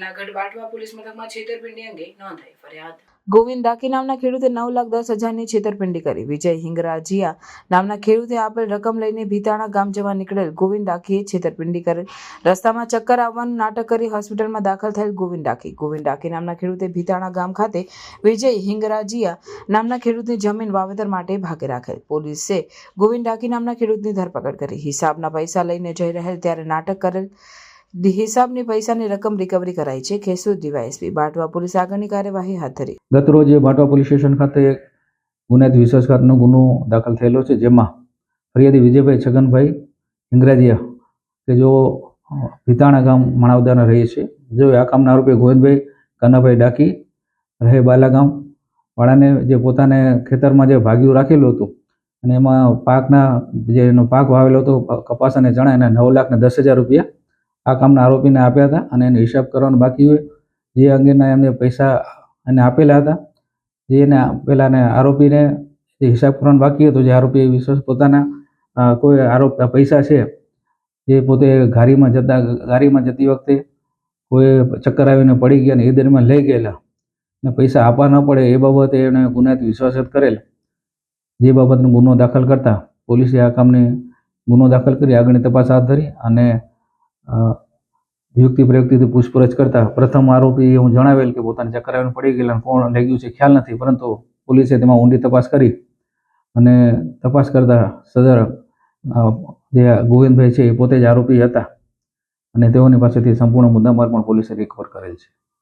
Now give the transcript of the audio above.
Junagadh Batwa police મથકમાં છેતરપિંડી અંગે નોંધાઈ ફરિયાદ. ગોવિંદ ડાકી નામના ખેડૂતે નવ લાખ દસ હજારની છેતરપિંડી કરી. વિજય હિંગરાજીયા નામના ખેડૂતે આપેલ રકમ લઈને ભીતાણા ગામ જવા નીકળેલ ગોવિંદ ડાકીએ છેતરપિંડી કરેલ રસ્તામાં ચક્કર આવવાનું નાટક કરી હોસ્પિટલમાં દાખલ થયેલ ગોવિંદ ડાકી ગોવિંદ ડાકી નામના ખેડૂતે ભીતાણા ગામ ખાતે વિજય હિંગરાજીયા નામના ખેડૂતની જમીન વાવેતર માટે ભાગે રાખેલ. પોલીસે ગોવિંદ ડાકી નામના ખેડૂતની ધરપકડ કરી. હિસાબના પૈસા લઈને જઈ રહેલ ત્યારે નાટક કરેલ હિસાબની પૈસાની રકમ રિકવરી કરાઈ છે. કેશોદ ડીવાયએસપી બાટવા પોલીસ આગળની કાર્યવાહી હાથ ધરી. ગતરોજ બાટવા પોલીસ સ્ટેશન ખાતે ગુનેદ વિશ્વાસઘાતનો ગુનો દાખલ થયેલો છે, જેમાં ફરિયાદી વિજયભાઈ છગનભાઈ ઇંગ્રાજીયા કે જો ભીતાણા ગામ માણાવદાના રહે છે. જો આ કામના આરોપી ગોવિંદભાઈ કાનાભાઈ ડાકી રહે બાલાગામ વાળાને જે પોતાને ખેતરમાં જે ભાગ્યું રાખેલું હતું, અને એમાં પાકના, જે એનો પાક વાવેલો હતો, કપાસ અને ચણા, એના નવ લાખ ને દસ હજાર રૂપિયા આ કામના આરોપીને આપ્યા હતા અને એને હિસાબ કરવાનો બાકી હોય. જે અંગેના એમને પૈસા એને આપેલા હતા. જે એને પેલાને આરોપીને જે હિસાબ કરવાનો બાકી હતો, જે આરોપી વિશ્વાસ પોતાના કોઈ આરોપ પૈસા છે, જે પોતે ગાડીમાં જતા, ગાડીમાં જતી વખતે કોઈ ચક્કર આવીને પડી ગયા અને એ દરમિયાન લઈ ગયેલા. ને પૈસા આપવા ન પડે એ બાબતે એને ગુનાહિત વિશ્વાસત કરેલ. જે બાબતનો ગુનો દાખલ કરતા પોલીસે આ કામની ગુનો દાખલ કરી આગળની તપાસ હાથ ધરી અને યુક્તિ પ્રયુક્તિથી પૂછપરછ કરતા પ્રથમ આરોપી હું જણાવેલ કે પોતાની ચક્કર આવીને પડી ગયેલા કોણ લઈ ગયું છે ખ્યાલ નથી, પરંતુ પોલીસે તેમાં ઊંડી તપાસ કરી અને તપાસ કરતા સદર જે ગોવિંદભાઈ છે એ પોતે જ આરોપી હતા અને તેઓની પાસેથી સંપૂર્ણ મુદ્દામાલ પણ પોલીસે રિકવર કરેલ છે.